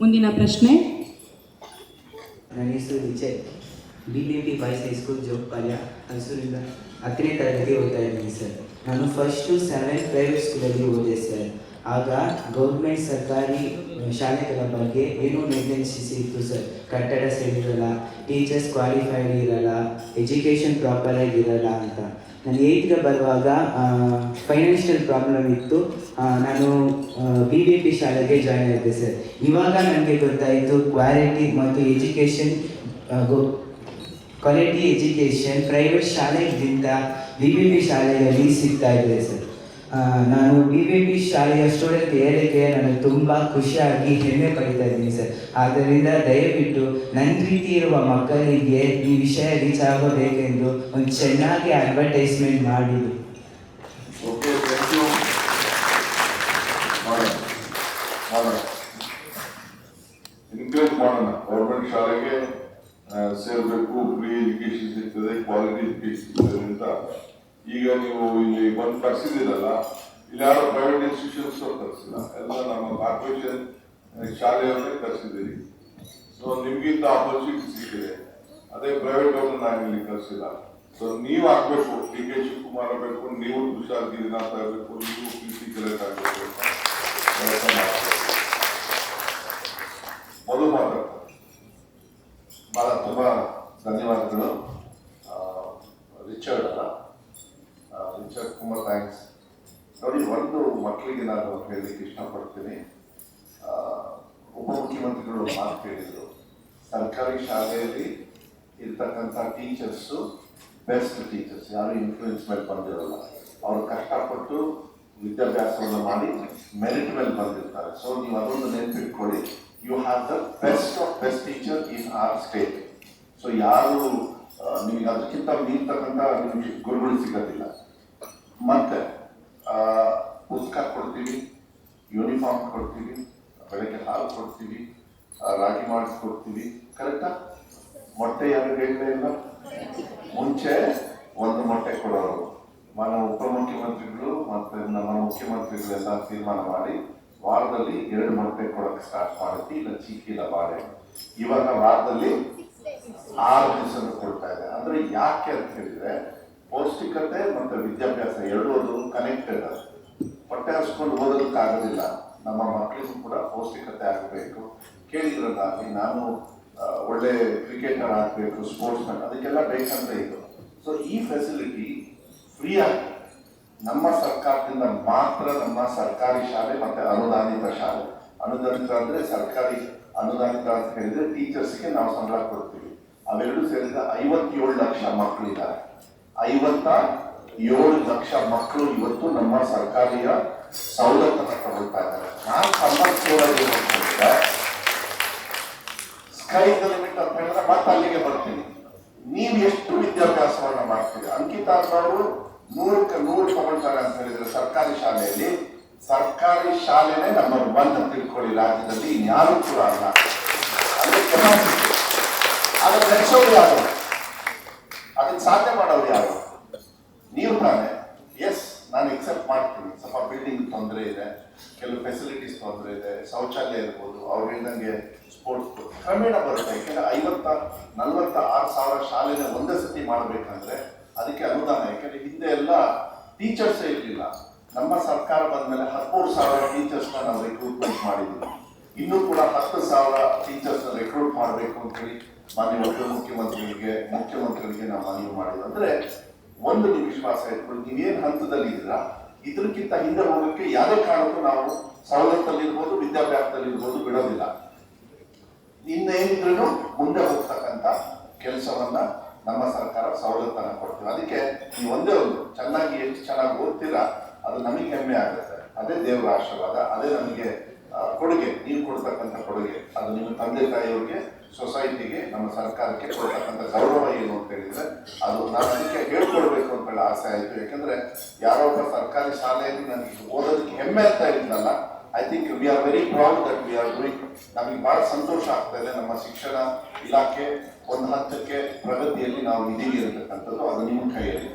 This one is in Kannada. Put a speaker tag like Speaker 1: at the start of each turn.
Speaker 1: ಮುಂದಿನ ಪ್ರಶ್ನೆ
Speaker 2: ನನ್ನ ಹೆಸರು Vijay B B P boys high school Jogapalya ಹಸುರಿಂದ ಹತ್ತನೇ ತರಗತಿ ಓದ್ತಾ ಇದ್ದೀನಿ ಸರ್ ನಾನು ಫಸ್ಟು ಸೆವೆನ್ ಪ್ರೈವೇಟ್ ಸ್ಕೂಲಲ್ಲಿ ಓದಿದೆ ಸರ್ ಆಗ ಗೌರ್ಮೆಂಟ್ ಸರ್ಕಾರಿ ಶಾಲೆಗಳ ಬಗ್ಗೆ ಏನೂ ನೆಗ್ಲೆನ್ಸಿಸ್ ಇತ್ತು ಸರ್. ಕಟ್ಟಡ ಸರಿಯಿರಲ್ಲ ಟೀಚರ್ಸ್ ಕ್ವಾಲಿಫೈಡ್ ಇರಲ್ಲ, ಎಜುಕೇಷನ್ ಪ್ರಾಪರ್ ಆಗಿರಲ್ಲ ಅಂತ. ನಾನು ಏಯ್ಟ್ಗೆ ಬರುವಾಗ ಫೈನಾನ್ಷಿಯಲ್ ಪ್ರಾಬ್ಲಮ್ ಇತ್ತು. ನಾನು ಬಿ ಬಿ ಪಿ ಶಾಲೆಗೆ ಜಾಯ್ನ್ ಆಗಿದೆ ಸರ್. ಇವಾಗ ನನಗೆ ಗೊತ್ತಾಯಿತು ಕ್ವಾಲಿಟಿ ಮತ್ತು ಎಜುಕೇಷನ್ ಕ್ವಾಲಿಟಿ ಎಜುಕೇಷನ್ ಪ್ರೈವೇಟ್ ಶಾಲೆಗಿಂತ ಬಿ ಬಿ ಪಿ ಶಾಲೆಯಲ್ಲಿ ಸಿಗ್ತಾ ಇದೆ ಸರ್. ನಾನು ಬಿ ಬಿ ಪಿ ಶಾಲೆಯ ಸ್ಟೂಡೆಂಟ್ ಏರಿಕೆ ನನಗೆ ತುಂಬ ಖುಷಿಯಾಗಿ ಹೆಮ್ಮೆ ಪಡಿತಾ ಇದ್ದೀನಿ ಸರ್. ಆದ್ದರಿಂದ ದಯವಿಟ್ಟು ನನ್ನ ರೀತಿ ಇರುವ ಮಕ್ಕಳಿಗೆ ಈ ವಿಷಯ ರೀಚ್ ಆಗಬೇಕೆಂದು ಒಂದು ಚೆನ್ನಾಗಿ ಅಡ್ವರ್ಟೈಸ್ಮೆಂಟ್ ಮಾಡಿ.
Speaker 3: ಓಕೆ ಥ್ಯಾಂಕ್ ಯು ಮಾಡೋಣ ಮಾಡೋಣ ಎನ್ಕರೇಜ್ ಮಾಡೋಣ. ಗೌರ್ಮೆಂಟ್ ಶಾಲೆಗೆ ಸೇರ್ಬೇಕು ಫ್ರೀ ಎಜುಕೇಶನ್ ಸಿಗ್ತದೆ ಕ್ವಾಲಿಟಿ ಎಜುಕೇಶನ್ ಸಿಗ್ತದೆ ಅಂತ. ಈಗ ನೀವು ಇಲ್ಲಿ ಬಂದು ತರಿಸಿದಿರಲ್ಲ ಇಲ್ಲಿ ಯಾರೋ ಪ್ರೈವೇಟ್ ಇನ್ಸ್ಟಿಟ್ಯೂಷನ್ಸ್ ತರಿಸಿಲ್ಲ. ಎಲ್ಲ ನಮ್ಮ ಕಾರ್ಪೊರೇಷನ್ ಶಾಲೆಯವರೇ ತರಿಸಿದ್ದೀರಿ. ಸೊ ನಿಮ್ಗಿಂತ ಆಪರ್ಚುನಿಟಿ ಸಿಕ್ಕಿದೆ. ಅದೇ ಪ್ರೈವೇಟ್ ಅವ್ರನ್ನ ನಾನು ಇಲ್ಲಿ ಕರ್ಸಿಲ್ಲ ಸೊ ನೀವು ಆಗ್ಬೇಕು, ಡಿ ಕೆ ಶಿವಕುಮಾರ್ ಆಗಬೇಕು, ನೀವು ತುಷಾರ್ ಗಿರಿನಾಥ್ ಆಗಬೇಕು, ನೀವು ಪಿ ಸಿ ಕಲೆಕ್ಟ್ ಆಗಬೇಕು. ಮೊದಲು ಮಾತಾಡ್ತಾರೆ ಬಹಳ ತುಂಬಾ ಧನ್ಯವಾದಗಳು. ರಿಚರ್ಡ್ ಅಲ್ಲ. ಆ, ಕುಮಾರ್ ಥ್ಯಾಂಕ್ಸ್ ನೋಡಿ ಒಂದು ಮಕ್ಕಳಿಗೆ ನಾನು ಹೇಳಲಿಕ್ಕೆ ಇಷ್ಟಪಡ್ತೀನಿ. ಉಪಮುಖ್ಯಮಂತ್ರಿಗಳು ಮಾತು ಹೇಳಿದರು. ಸರ್ಕಾರಿ ಶಾಲೆಯಲ್ಲಿ ಇರ್ತಕ್ಕಂಥ ಟೀಚರ್ಸು ಬೆಸ್ಟ್ ಟೀಚರ್ಸ್ ಯಾರು ಇನ್ಫ್ಲೂಯೆನ್ಸ್ ಮೇಲೆ ಬಂದಿರಲ್ಲ. ಅವರು ಕಷ್ಟಪಟ್ಟು ವಿದ್ಯಾಭ್ಯಾಸವನ್ನು ಮಾಡಿ ಮೆರಿಟ್ ಮೇಲೆ ಬಂದಿರ್ತಾರೆ. ಸೊ ನೀವು ಅದೊಂದು ನೆನಪಿಟ್ಕೊಳ್ಳಿ. You have the best of best teacher in our state so ಯಾರು ನಿಮಗೆ ಅದಕ್ಕಿಂತ ಮೀರ್ತಕ್ಕಂಥ ನಿಮಗೆ ಗುರುಗಳು ಸಿಗೋದಿಲ್ಲ. ಮತ್ತೆ ಪುಸ್ತಕ ಕೊಡ್ತೀವಿ ಯೂನಿಫಾರ್ಮ್ ಕೊಡ್ತೀವಿ, ಬೆಳಗ್ಗೆ ಹಾಲು ಕೊಡ್ತೀವಿ ರಾಗಿ ಮಾಡಿಸ್ಕೊಡ್ತೀವಿ ಕರೆಕ್ಟಾ ಮೊಟ್ಟೆ ಯಾರು ಹೇಳಲೇ ಇಲ್ಲ? ಮುಂಚೆ ಒಂದು ಮೊಟ್ಟೆ ಕೊಡೋರು. మన ಉಪಮುಖ್ಯಮಂತ್ರಿಗಳು ಮತ್ತೆ ನಮ್ಮ ಮುಖ್ಯಮಂತ್ರಿಗಳೆಲ್ಲ ತೀರ್ಮಾನ ಮಾಡಿ, ವಾರದಲ್ಲಿ ಎರಡು ಮೊಟ್ಟೆ ಕೊಡೋಕೆ ಸ್ಟಾರ್ಟ್ ಮಾಡುತ್ತೆ, ಇಲ್ಲ ಚೀಕಿಲ್ಲ ಬಾಳೆ. ಇವಾಗ ವಾರದಲ್ಲಿ ಆರು ದಿವಸ ಕೊಡ್ತಾ ಇದೆ ಅಂದ್ರೆ ಯಾಕೆ ಅಂತ ಹೇಳಿದ್ರೆ ಪೌಷ್ಟಿಕತೆ ಮತ್ತು ವಿದ್ಯಾಭ್ಯಾಸ ಎರಡೂ ಕನೆಕ್ಟೆಡ್ ಹೊಟ್ಟೆ ಹಸ್ಕೊಂಡು ಓದೋದಕ್ಕಾಗೋದಿಲ್ಲ ನಮ್ಮ ಮಕ್ಕಳಿಗೂ ಕೂಡ ಪೌಷ್ಟಿಕತೆ ಆಗಬೇಕು. ಕೇಳಿದ್ರಲ್ಲಾಗಲಿ ನಾನು ಒಳ್ಳೆ ಕ್ರಿಕೆಟರ್ ಆಗಬೇಕು ಸ್ಪೋರ್ಟ್ಸ್ ಮ್ಯಾನ್ ಅದಕ್ಕೆಲ್ಲ ಬೇಕಂತ ಇದು. ಸೊ ಈ ಫೆಸಿಲಿಟಿ ಫ್ರೀ ಆಗಿ ನಮ್ಮ ಸರ್ಕಾರದಿಂದ ಮಾತ್ರ ನಮ್ಮ ಸರ್ಕಾರಿ ಶಾಲೆ ಮತ್ತು ಅನುದಾನಿತ ಶಾಲೆ. ಅನುದಾನಿತ ಅಂದರೆ ಸರ್ಕಾರಿ ಅನುದಾನಿತ ಅಂತ ಹೇಳಿದ್ರೆ ಟೀಚರ್ಸ್ಗೆ ನಾವು ಸಂಬಳ ಕೊಡ್ತೀವಿ. ಅವೆರಡು ಸೇರಿದ ಐವತ್ತೇಳು ಲಕ್ಷ ಮಕ್ಕಳಿದ್ದಾರೆ ಐವತ್ತ ಏಳು ಲಕ್ಷ ಮಕ್ಕಳು ಇವತ್ತು ನಮ್ಮ ಸರ್ಕಾರಿಯ ಸವಲತ್ತನ್ನ ತಗೊಳ್ತಾ ಇದ್ದಾರೆ. ನಾನು ಏನು ಸ್ಕೈ ಅಂತ ಹೇಳಿದ್ರೆ ಮತ್ತೆ ಅಲ್ಲಿಗೆ ಬರ್ತೀನಿ. ನೀವು ಎಷ್ಟು ವಿದ್ಯಾಭ್ಯಾಸವನ್ನ ಮಾಡ್ತೀರಿ? ಅಂಕಿತ ಅವರು ನೂರಕ್ಕೆ ನೂರು ತಗೊಳ್ತಾರೆ ಅಂತ ಹೇಳಿದ್ರೆ ಸರ್ಕಾರಿ ಶಾಲೆಯಲ್ಲಿ, ಸರ್ಕಾರಿ ಶಾಲೆನೇ ಒನ್ ಅಂತ ತಿಳ್ಕೊಳ್ಳಿ. ರಾಜ್ಯದಲ್ಲಿ ಇನ್ಯಾರು ಕೂಡ ಅಲ್ಲ. ಅದು ಕೆಪಾಸಿಟಿ. ಅದನ್ನ ನಡೆಸೋರು ಯಾರು? ಅದನ್ನ ಸಾಧ್ಯ ಮಾಡೋರು ಯಾರು? ನೀವು ತಾನೆ. ಎಸ್ ನಾನು ಎಕ್ಸೆಪ್ಟ್ ಮಾಡ್ತೀನಿ. ಸ್ವಲ್ಪ ಬಿಲ್ಡಿಂಗ್ ತೊಂದರೆ ಇದೆ. ಕೆಲವು ಫೆಸಿಲಿಟೀಸ್ ತೊಂದರೆ ಇದೆ. ಶೌಚಾಲಯ ಇರ್ಬೋದು. ಅವ್ರು ಹೇಳ್ದಂಗೆ ಸ್ಪೋರ್ಟ್ಸ್ ಕ್ರಮೇಣ ಬರುತ್ತೆ. ಯಾಕೆಂದ್ರೆ ಐವತ್ತ, ನಲ್ವತ್ತ ಆರು ಸಾವಿರ ಶಾಲೆನ ಒಂದೇ ಸತಿ ಮಾಡಬೇಕಂದ್ರೆ ಅದಕ್ಕೆ ಅನುದಾನ. ಯಾಕೆಂದ್ರೆ ಹಿಂದೆ ಎಲ್ಲ ಟೀಚರ್ಸೇ ಇರಲಿಲ್ಲ. ನಮ್ಮ ಸರ್ಕಾರ ಬಂದ್ಮೇಲೆ ಹದಿಮೂರು ಸಾವಿರ ಟೀಚರ್ಸ್ನ ನಾವು ರಿಕ್ರೂಟ್ಮೆಂಟ್ ಮಾಡಿದ್ದೀವಿ ಇನ್ನೂ ಕೂಡ ಹತ್ತು ಸಾವಿರ ಟೀಚರ್ಸ್ನ ರಿಕ್ರೂಟ್ ಮಾಡಬೇಕು ಅಂತ ಹೇಳಿ ಮಾನ್ಯ ಉಪಮುಖ್ಯಮಂತ್ರಿಗಳಿಗೆ ಮುಖ್ಯಮಂತ್ರಿಗಳಿಗೆ ನಾವು ಮನವಿ ಮಾಡಿದ್ವಿ ಅಂದ್ರೆ ಒಂದು ವಿಶ್ವಾಸ ಇಟ್ಕೊಂಡು ನೀವೇನು ಹಂತದಲ್ಲಿ ಇದ್ದೀರಾ ಇದಕ್ಕಿಂತ ಹಿಂದೆ ಹೋಗಕ್ಕೆ ಯಾವುದೇ ಕಾರಣಕ್ಕೂ ನಾವು ಸವಲತ್ತಲ್ಲಿ ಇರ್ಬೋದು ವಿದ್ಯಾಭ್ಯಾಸದಲ್ಲಿ ಇರ್ಬೋದು ಬಿಡೋದಿಲ್ಲ ಇನ್ನೇನಿದ್ರು ಮುಂದೆ ಹೋಗ್ತಕ್ಕಂಥ ಕೆಲಸವನ್ನ ನಮ್ಮ ಸರ್ಕಾರ ಸವಲತ್ತನ್ನು ಕೊಡ್ತೀವಿ. ಅದಕ್ಕೆ ನೀವು ಒಂದೇ ಒಂದು, ಚೆನ್ನಾಗಿ ಎಷ್ಟು ಚೆನ್ನಾಗಿ ಓದ್ತೀರಾ, ಅದು ನಮಗೆ ಹೆಮ್ಮೆ ಆಗುತ್ತೆ. ಅದೇ ದೇವರ ಆಶೀರ್ವಾದ, ಅದೇ ನಮಗೆ ಕೊಡುಗೆ, ನೀವು ಕೊಡ್ತಕ್ಕಂಥ ಕೊಡುಗೆ. ಅದು ನಿಮ್ಮ ತಂದೆ ತಾಯಿಯವ್ರಿಗೆ ಸೊಸೈಟಿಗೆ ನಮ್ಮ ಸರ್ಕಾರಕ್ಕೆ ಕೊಡ್ತಕ್ಕಂಥ ಗೌರವ ಏನು ಅಂತ ಹೇಳಿದ್ರೆ, ಅದು ನಾನು ಅದಕ್ಕೆ ಹೇಳ್ಕೊಡ್ಬೇಕು ಅಂತ ಆಸೆ ಆಯಿತು. ಯಾಕಂದ್ರೆ ಯಾರೋ ಒಬ್ಬ ಸರ್ಕಾರಿ ಶಾಲೆಯಲ್ಲಿ ನನಗೆ ಓದೋದಕ್ಕೆ ಹೆಮ್ಮೆ ಅಂತ ಇದ್ನಲ್ಲ I think we are very proud that we are doing ನಮಗೆ ಬಹಳ ಸಂತೋಷ ಆಗ್ತಾ ಇದೆ. ನಮ್ಮ ಶಿಕ್ಷಣ ಇಲಾಖೆ ಒಂದು ಹಂತಕ್ಕೆ ಪ್ರಗತಿಯಲ್ಲಿ ನಾವು ಇದೀವಿ ಇರತಕ್ಕಂಥದ್ದು ಅದು ನಿಮ್ಮ ಕೈಯಲ್ಲಿ.